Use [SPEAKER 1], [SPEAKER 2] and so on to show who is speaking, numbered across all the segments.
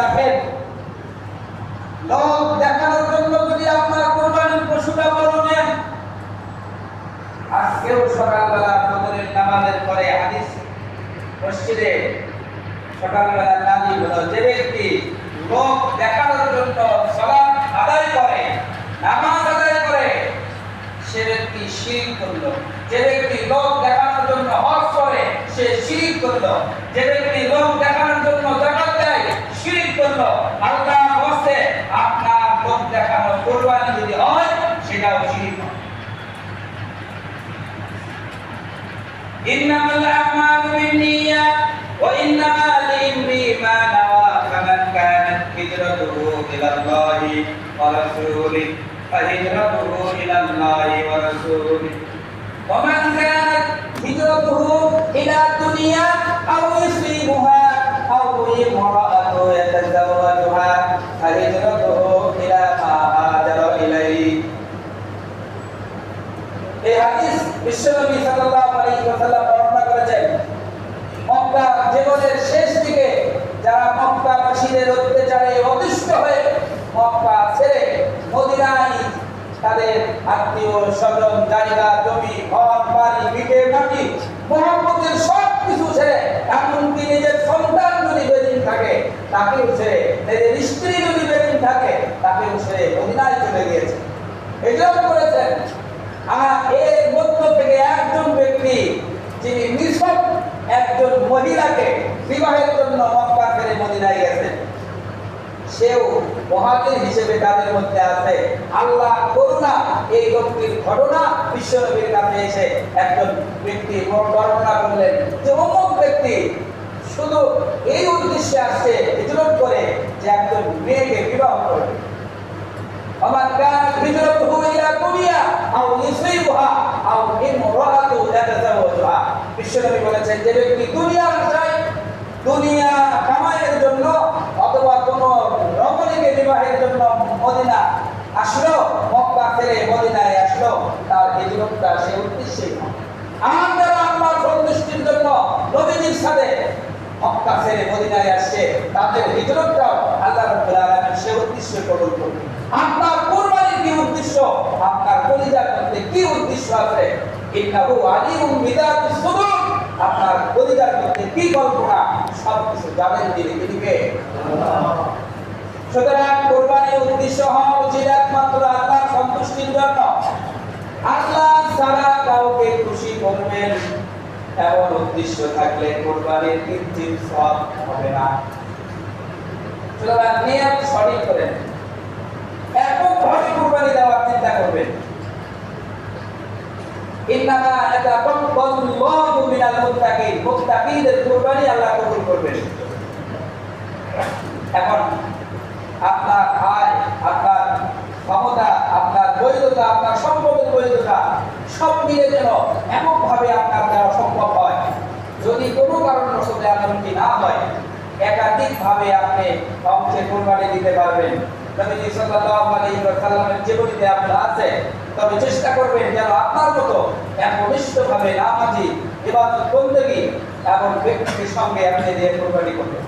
[SPEAKER 1] রাখেন, লোক দেখানোর জন্য যদি আপনার কোরবানির পশুটা বড় নেন আজকেও সকালবেলা ফজরের নামাজের পরে হাদিস মসজিদে সকালবেলা হলো, যে ব্যক্তি লোক দেখানোর জন্য আদায় করে, নামাজ আদায় করে, সে ব্যক্তি শিরিক করল। যে ব্যক্তি লোক দেখানোর জন্য হজ করে, সে শিরিক করল। যে ব্যক্তি লোক দেখানোর জন্য দেয় শিরিক করলো আল্লাহ বসে আপনার লোক দেখানো কোরবানি যদি হয় সেটাও শিরিক হয় إنما الأعمال بالنيات وإنما لامرئ ما نوى فمن كانت هجرته إلى الله ورسوله فهجرته إلى الله ورسوله ومن كانت هجرته إلى الدنيا أو يصيبها أو امرأة يتزوجها فهجرته إلى ما هاجر إليه এই হাদিস বিশ্বনবী সাল্লাল্লাহু আলাইহি ওয়াসাল্লাম বর্ণনা করেছেন মক্কা জীবনের শেষ দিকে যারা মক্কা মসজিদের অত্যাচারে অতিষ্ঠ হয়ে মক্কা ছেড়ে মদিনায় তাদের আত্মীয় স্বজন জায়গা জমি ঘর বাড়ি ভিটে মাটি মোহাম্মদের সব কিছু ছেড়ে এমনকি নিজের সন্তান যদি বেদিন থাকে, তাকেও ছেড়ে নিজের স্ত্রী যদি বেদিন থাকে, তাকেও ছেড়ে মদিনায় চলে গিয়েছে। এজন্য করেছেন। আর এর মধ্য থেকে একজন ব্যক্তি, যিনি নিছক একজন মহিলাকে বিবাহের জন্য মক্কা ছেড়ে মদিনায় গেছেন, সেও হিসেবে তাদের মধ্যে আছে। আল্লাহ করুণা, এই লোকটির ঘটনা বিশ্বনবীর কাছে এসে একজন ব্যক্তি বর্ণনা করলেন। যে অমুক ব্যক্তি, শুধু এই উদ্দেশ্যে আসছে হিজরত করে যে একজন মেয়েকে বিবাহ করবে। আমার কান হিজরত হুইলা কুমিয়া আও ইসরিবহা আও ইমরাতু বিশ্বনবী বলেছেন, যে ব্যক্তি দুনিয়ার চাই দুনিয়া আসলো, মক্কা ছেড়ে মদিনায় আসলো, তার হিজরতটা সে উদ্দেশ্যে। যারা আল্লাহর সন্তুষ্টির জন্য নবীজির সাথে মক্কা ছেড়ে মদিনায় আসছে, তাদের হিজরতটাও আল্লাহ রাব্বুল আলামিন সে উদ্দেশ্যে কবুল করবে। আপনার কুরবানির কি উদ্দেশ্য? আপনার কলিজার মধ্যে কি উদ্দেশ্য আছে? ইন্নাহু আলিমুম বিদাতুস সুদূর। আপনার কলিজার মধ্যে কি কল্পনা? সব কিছু জানেন তিনি দিকে সুতরাং কোরবানির উদ্দেশ্য হওয়া উচিত একমাত্র আল্লাহর সন্তুষ্টির জন্য আল্লাহ ছাড়া কাউকে খুশি করবেন এমন উদ্দেশ্য থাকলে কোরবানির কৃত্রিম সব হবে না। সুতরাং সঠিক করেন। কোরবানি আল্লাহ কবুল এখন আপনার আয়, আপনার ক্ষমতা, আপনার বৈধতা, আপনার সম্পদের বৈধতা সব মিলে যেন এমনভাবে আপনার দেওয়া সম্ভব হয়। যদি কোনো কারণবশত এমনটি না হয়, একাধিকভাবে আপনি অংশে কোরবানি দিতে পারবেন। নবীজি সাল্লাল্লাহু আলাইহি জীবনীতে আপনার আছে, তবে চেষ্টা করবেন যেন আপনার মতো একনিষ্ঠভাবে নামাজি, ইবাদত বন্দেগী এমন ব্যক্তির সঙ্গে আপনি দিয়ে কোরবানি করবেন।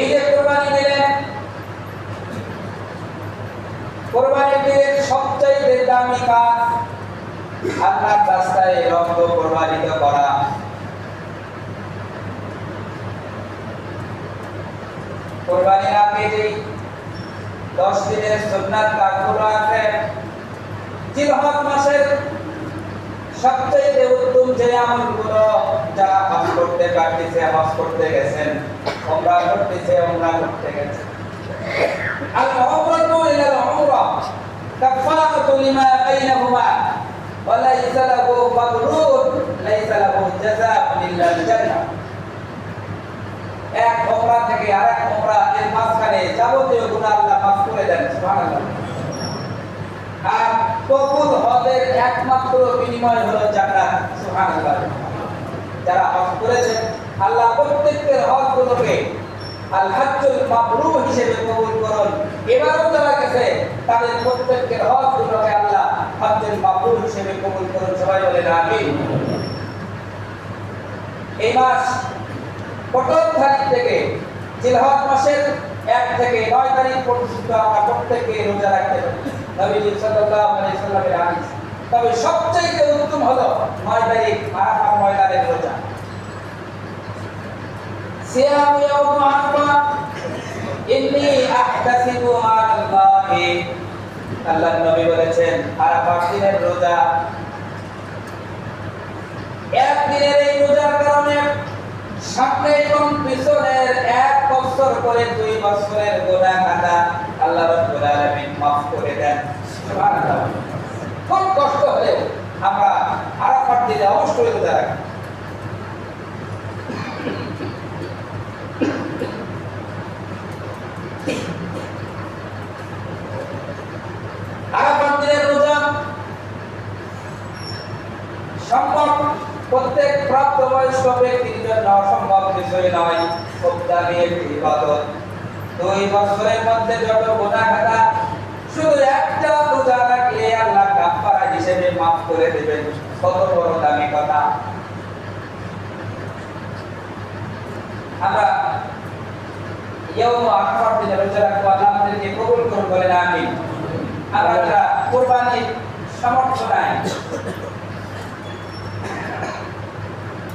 [SPEAKER 1] এই যে কোরবানি দিলেন কোরবানি দিলেন সবচাইতে দামি কাজ আল্লাহর রাস্তায় রক্ত কোরবানিত করা। কোরবানির আগে যে দশ দিনের সুন্নাত কাজগুলো আছে, জিলহজ মাসের সবচেয়ে উত্তম যে আমলগুলো যারা হজ করতে পারতেছে, হজ করতে গেছেন, ওমরা করতেছে, ওমরা করতে গেছে। উমরা কাফারাতু লিমা বাইনাহুমা ওয়া লাইসা লাহু মাগরুর লাইসা লাহু জাযাউন ইল্লা আল জান্নাহ এক ওমরা থেকে আরেক ওমরা এর মাঝখানে যাবতীয় গুনাহ আল্লাহ মাফ করে দেন আর কবুল হজের একমাত্র বিনিময় হলো জান্নাত, সুবহানাল্লাহ। যারা হজ করেছেন আল্লাহ প্রত্যেকের হজগুলোকে আল হাজ্জুল মাবরুর হিসেবে কবুল করুন। এবারও যারা গেছে, তাদের প্রত্যেকের হজগুলোকে আল্লাহ। হজ্জুল মাবরুর হিসেবে কবুল করুন, সবাই বলেন আমিন। এই মাস প্রথম তারিখ থেকে, জিলহজ মাসের এক থেকে নয় তারিখ পর্যন্ত আমরা প্রত্যেককে রোজা রাখতে পারি। নবীজি সাল্লাল্লাহু আলাইহি সাল্লামের হাদিস। তবে সবচেয়ে উত্তম হলো নয় তারিখ আরাফা ময়দানের রোজা। সিয়াম ইয়াউম ইন্নী আহতাসিবু আলাল্লাহি। আল্লাহ নবী বলেছেন আরাফার দিনের রোজা। একদিনের এই রোজার কারণে সামনে এবং পিছনের এক বছর করে দুই বছরের গোনা খাতা আল্লাহ রাব্বুল আলামিন মাফ করে দেন। সুবহানাল্লাহ। খুব কষ্ট হলে আমরা আরাফার দিনে অবশ্যই রোজা রাখি আরাফার দিনের রোজা সম্ভব প্রত্যেক প্রাপ্তবয়স্ক ব্যক্তির জন্য অসম্ভব বিষয় নয় একটি ইবাদত দুই বছরের মধ্যে যত গোনা খাতা, শুধু একটা রোজা রাখলে আল্লাহ কাফারা হিসেবে মাফ করে দেবেন। কত বড় দামি কথা। আমরা ইয়ৌম আরাফার দিনে রোজা রাখব আল্লাহ আমাদেরকে কবুল করুন বলেন, আমিন। আমরা যারা কোরবানির সামর্থ্য নাই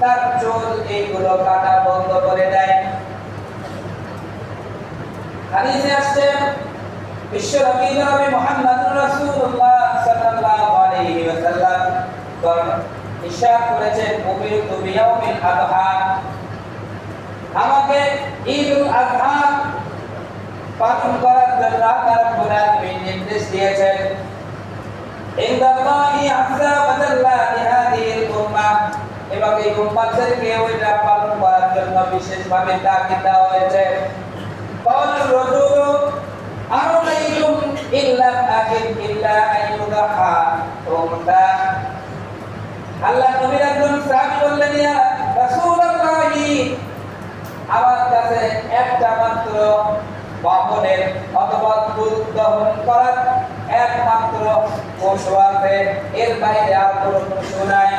[SPEAKER 1] তার চুল এইগুলো কাটা বন্ধ করে দেয়। হাদিসে আসছে, বিশ্ব নবী নবী মুহাম্মদুর রাসূলুল্লাহ সাল্লাল্লাহু আলাইহি ওয়াসাল্লাম। ইশারা করেছেন উমিরতু বিয়াউমিল আযহা আমাকে ঈদুল আযহা পালন করার জন্য আল্লাহ রাব্বুল আলামিন নির্দেশ দিয়েছেন। ইনদাল্লাহি আযজা ওয়া এবং এই উম্মাদেরকে ওইটা পালন করার জন্য বিশেষভাবে তাকিদ দেওয়া হয়েছে قال الرسول أرأيتم إن لم أجد إلا أن يضحى أنثى আল্লাহ নবীর একজন সাহাবী বললেন ইয়া রাসূলুল্লাহি আমার কাছে একটা মাত্র বাহনের অথবা দুধ দহন করার একমাত্র পশু আছে এর বাইরে আর কোনো পশু নাই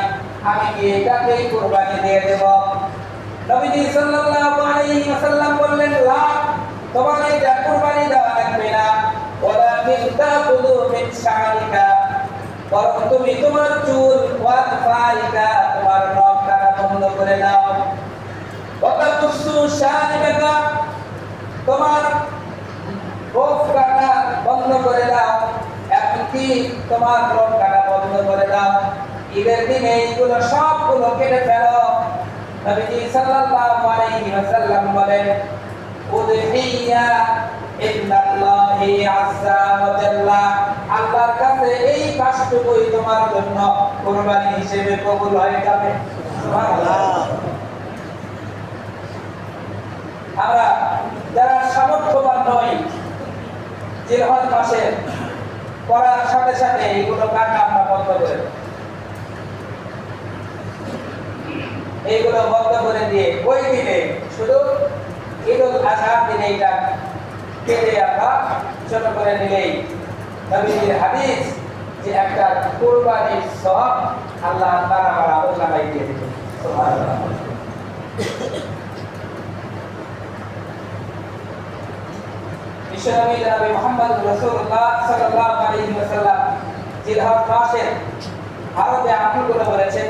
[SPEAKER 1] আমি এটাকেই কুরবানি দিয়ে দেব। নবীজি সাল্লাল্লাহু আলাইহি ওয়াসাল্লাম বললেন, লা তোমার এটা কুরবানি দেওয়া লাগবে না, ওয়ালাকিন তাকুলু মিন শারিকা, বরং তুমি তোমার চুল ওয়াত ফালিকা তোমার নখ কাটা বন্ধ করে দাও। ওয়াতাকুসু শারিকা তোমার গোফ কাটা বন্ধ করে দাও, এমনকি তোমার লোক কাটা বন্ধ করে দাও। ঈদের দিনে এইগুলো সবগুলো কেটে ফেলো। নবীজি সাল্লাল্লাহু আলাইহি ওয়াসাল্লাম বলেন, উদহিয়া ইন্নাল্লাহি আযজা ওয়া জাল্লা। আল্লাহর কাছে এই কাজটুকুই তোমার জন্য কুরবানি হিসেবে কবুল হয়ে যাবে। সুবহানাল্লাহ। আমরা যারা সামর্থ্যবান নই, জিলহজ মাসে করার সাথে সাথে এইগুলো কাটা আমরা বন্ধ করে এইগুলো বন্ধ করে দিয়ে ওই দিনে শুধু ঈদুল আজহার দিনে এটা কেটে আমরা ছোট করে নিলেই নবীর হাদিস যে একটা কুরবানির সব আল্লাহ তারা আমার আমল দিয়ে জনাবে মুহাম্মদ যে বলেছেন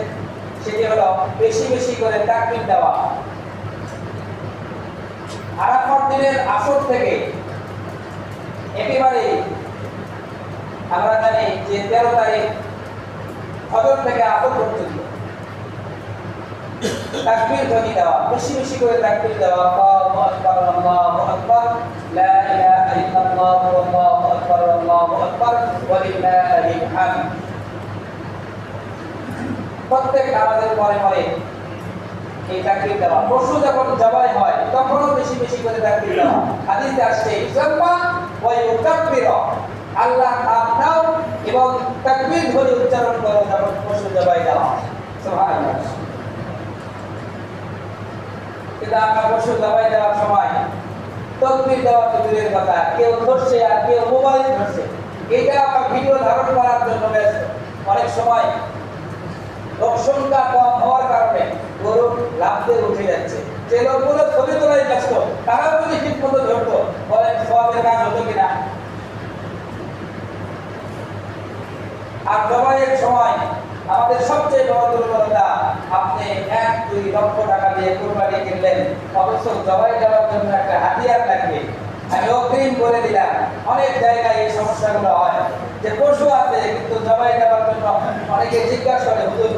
[SPEAKER 1] সেটি হলো বেশি বেশি করে তাকবীর দেওয়া। আরাফাত দিনের আসর থেকে একেবারে আমরা জানি যে তেরো তারিখ ফজর থেকে আসর পর্যন্ত তাকবীর ধ্বনি দেওয়া, বেশি বেশি করে তাকবীর দেওয়া, আল্লাহু আকবার আল্লাহু আকবার, লা ইলাহা ইল্লাল্লাহ, আল্লাহু আকবার আল্লাহু আকবার ওয়া লিল্লাহিল হামদ। প্রত্যেক নামাজের পরে পরে এই তাকবীর দেওয়া। পশু যখন জবাই হয়, তখনও বেশি বেশি করে তাকবীর দেওয়া। হাদিসে আসছে ইসলামা ওয়া ইউকাব্বির। আল্লাহ নাম নাও এবং তাকবীর ধরে উচ্চারণ করো যখন পশু জবাই দেওয়া সুবহানাল্লাহ। কিন্তু আমরা পশু জবাই দেওয়ার সময় তকবির দেওয়া তো দূরের কথা। কেউ ধরছে আর কেউ মোবাইল ধরছে। এটা আমরা ভিডিও ধারণ করার জন্য ব্যস্ত। অনেক সময় লোক কম হওয়ার কারণে গরু লাভতে উঠে যাচ্ছে। যে লোকগুলো ছবি তোলাই ব্যস্ত, তারাও যদি ঠিক মতো ধরতো, বলেন সবের কাজ হতো কিনা? আর জবাইয়ের সময় আমাদের সবচেয়ে বড় দুর্বলতা, আপনি এক, দুই লক্ষ টাকা দিয়ে কোরবানি কিনলেন। অবশ্য জবাই দেওয়ার জন্য একটা হাতিয়ার লাগবে। আমি অগ্রিম করে দিলাম, অনেক জায়গায় এই সমস্যাগুলো হয়। যে পশু আছে, কিন্তু জবাই দেওয়ার জন্য অনেকে জিজ্ঞাসা করে, হুজুর,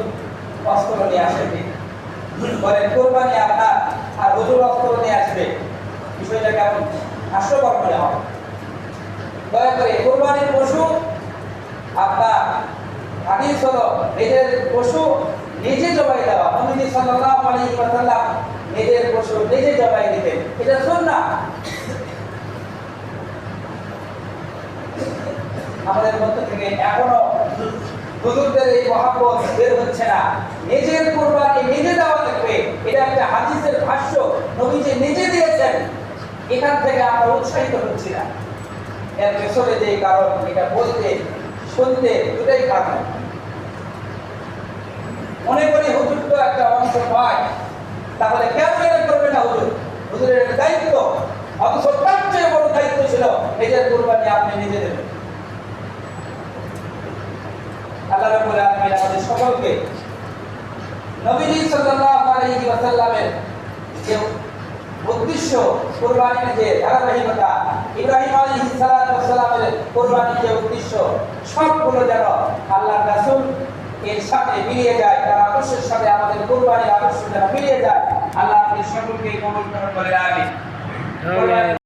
[SPEAKER 1] অস্ত্র নিয়ে আসে কি বলেন কোরবানি আপনার আর হুজুর অস্ত্র নিয়ে আসবে। বিষয়টা কেমন? হাস্যকর মনে হয়। দয়া করে, কোরবানির পশু আপনার হাদিস হলো, নিজের পশু নিজে জবাই দেওয়া। নবীজি সাল্লাল্লাহু আলাইহি নিজের পশু নিজে জবাই দিতেন। এটা সুন্নাহ। আমাদের মধ্য থেকে এখনও হুজুরদের এই মহাব্বত বের হচ্ছে না। নিজের কুরবানি নিজে দেওয়া লাগবে। এটা একটা হাদিসের ভাষ্য। নবীজি নিজে দিয়েছেন। এখান থেকে আমরা উৎসাহিত হচ্ছি না। এর পেছনে যে কারণ, এটা বলতে, শুনতে দুটাই কারণ। মনে করি হুজুর তো একটা অংশ পায়। তাহলে কেন এটা করবে না হুজুর। হুজুরের দায়িত্ব, অথচ তার চেয়ে বড় দায়িত্ব ছিল, নিজের কুরবানি আপনি নিজে দেবেন। আল্লাহ রাব্বুল আলামিন আমাদের সকলকে নবীজি সাল্লাল্লাহু আলাইহি ওয়াসাল্লামের যে উদ্দেশ্য কুরবানির যে ধারাবাহিকতা, ইব্রাহিম সালাতু ওয়াসালামের কুরবানির যে উদ্দেশ্য, সবগুলো যেন আল্লাহর রাসূল এর সাথে মিলিয়ে যায়, তার আদর্শের সাথে আমাদের কুরবানির আদর্শ যেন মিলিয়ে যায়, আল্লাহ আমাদের সকলকে কবুল করুন কুরবানির